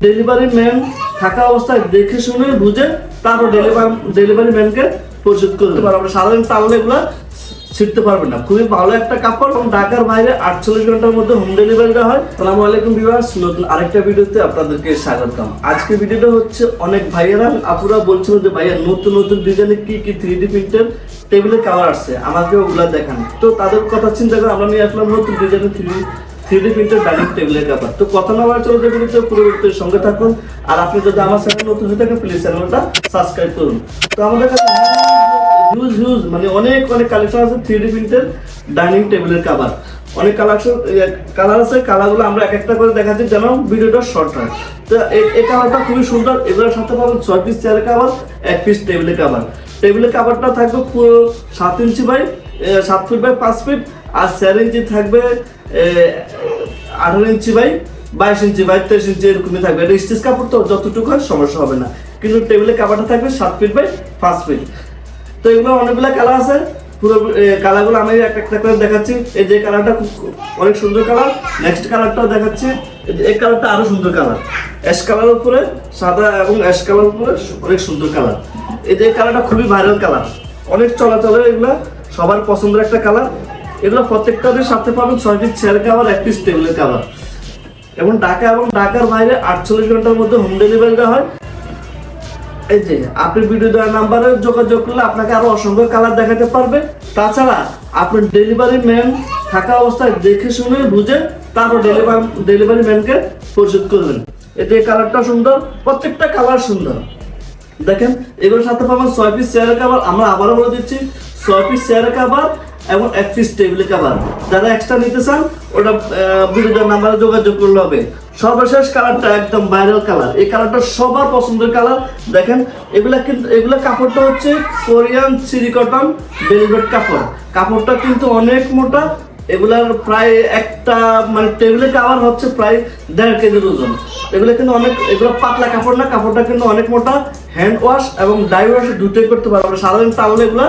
Delivery man থাকা অবস্থায় দেখে শুনে বুঝে তারপর ডেলিভারি ডেলিভারি ম্যানকে পরিশোধ করতে পারবে আমরা সাধারণ টাউনে এগুলো ছিটতে পারবেন না। খুবই ভালো একটা কাপড় এবং ঢাকার বাইরে আটচল্লিশ ঘণ্টার মধ্যে হোম ডেলিভারিটা হয়। সালামু আলাইকুম ভিউয়ার্স নতুন আরেকটা ভিডিওতে আপনাদেরকে স্বাগতম। আজকে ভিডিওটা হচ্ছে অনেক ভাইয়েরা, আপুরা বলছিল যে, ভাইয়া, নতুন নতুন ডিজাইনে কি কি থ্রি ডি প্রিন্টের টেবিলে কালার আসছে? আমাকে ওগুলা দেখান। তো তাদের কথা চিন্তা করে আমরা নিয়ে আসলাম নতুন ডিজাইনের থ্রি থ্রি ডি প্রিন্টের ডাইনিং টেবিলের কাপড় তো কথা না বলার চলতে ভিডিওতে পুরোপুরি সঙ্গে থাকুন। আর আপনি যদি আমার চ্যানেল নতুন হয়ে থাকেন প্লিজ চ্যানেলটা সাবস্ক্রাইব করুন। তো আমাদের কাছে হিউজ হিউজ মানে অনেক অনেক কালেকশন আছে থ্রি ডি প্রিন্টের ডাইনিং টেবিলের কাভার অনেক কালেকশন কালার আছে কালারগুলো আমরা এক একটা করে দেখাচ্ছি, যেন ভিডিওটা শর্ট হয়। তো এই- কাভারটা খুবই সুন্দর, এগুলোর সাথে পাবেন ছয় পিস চেয়ারের কাভার এক পিস টেবিলের কাভার টেবিলের কাভারটা থাকবে পুরো সাত ইঞ্চি বাই সাত ফিট বাই পাঁচ ফিট আর চার ইঞ্চি থাকবে আঠারো ইঞ্চি বাই বাইশ ইঞ্চি বাই তেইশ ইঞ্চি এরকমই থাকবে। এটা স্টিচ কাপড় তো, যতটুকু হয় সমস্যা হবে না। কিন্তু টেবিলের কাপড়টা থাকবে সাত ফিট বাই পাঁচ ফিট তো এগুলো অনেকগুলো কালার আছে। পুরো কালারগুলো আমি এক একটা করে দেখাচ্ছি। এই যে কালারটা অনেক সুন্দর কালার নেক্সট কালারটাও দেখাচ্ছি। এই কালারটা আরও সুন্দর কালার অ্যাশ কালার উপরে, সাদা এবং অ্যাশ কালার উপরে অনেক সুন্দর কালার এই যে কালারটা খুবই ভাইরাল কালার অনেক চলাচলের এগুলো সবার পছন্দের একটা কালার এগুলো প্রত্যেকটারই সাথে পাবেন ছয় পিস চেয়ার কাভার একটি পিস টেবিলের কাভার এবং ঢাকা এবং ঢাকার বাইরে আটচল্লিশ ঘণ্টার মধ্যে হোম ডেলিভারিটা হয়। এই যে, আপনি ভিডিও দেওয়ার নাম্বারে যোগাযোগ করলে আপনাকে আরও অসংখ্য কালার দেখাতে পারবে। তাছাড়া আপনি ডেলিভারি ম্যান থাকা অবস্থায় দেখে শুনে বুঝে তারপর ডেলিভারি ডেলিভারি ম্যানকে পরিশোধ করবেন। এতে কালারটা সুন্দর, প্রত্যেকটা কালার সুন্দর। দেখেন, এগুলোর সাথে পাবেন ছয় পিস চেয়ারের কাবার আমরা আবারও বলে দিচ্ছি ছয় পিস চেয়ারের কাবার এবং এক পিস টেবিলের কাবার যারা এক্সট্রা নিতে চান, ওটা ভিডিওর নাম্বারে যোগাযোগ করলে হবে। সর্বশেষ কালারটা একদম ভাইরাল কালার এই কালারটা সবার পছন্দের কালার দেখেন, এগুলা কিন্তু, এগুলা কাপড়টা হচ্ছে কোরিয়ান সিরি কটন ভেলভেট কাপড়। কাপড়টা কিন্তু অনেক মোটা। এগুলার প্রায় একটা মানে টেবিলের কাভার হচ্ছে প্রায় দেড় কেজির ওজন। এগুলো কিন্তু অনেক, এগুলো পাতলা কাপড় না, কাপড়টা কিন্তু অনেক মোটা। হ্যান্ড ওয়াশ এবং ডাই ওয়াশ দুটোই করতে পারবে সাধারণ টাউনে এগুলো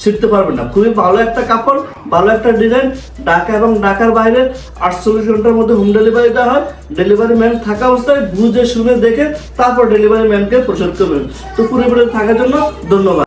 ছিটতে পারবেন না। খুবই ভালো একটা কাপড়, ভালো একটা ডিজাইন ঢাকা এবং ঢাকার বাইরে আটচল্লিশ ঘণ্টার মধ্যে হোম ডেলিভারি দেওয়া হয়। ডেলিভারি ম্যান থাকা অবস্থায় বুঝে শুনে দেখে তারপর ডেলিভারি ম্যানকে প্রচার করবেন। তো পুরোপুরি থাকার জন্য ধন্যবাদ।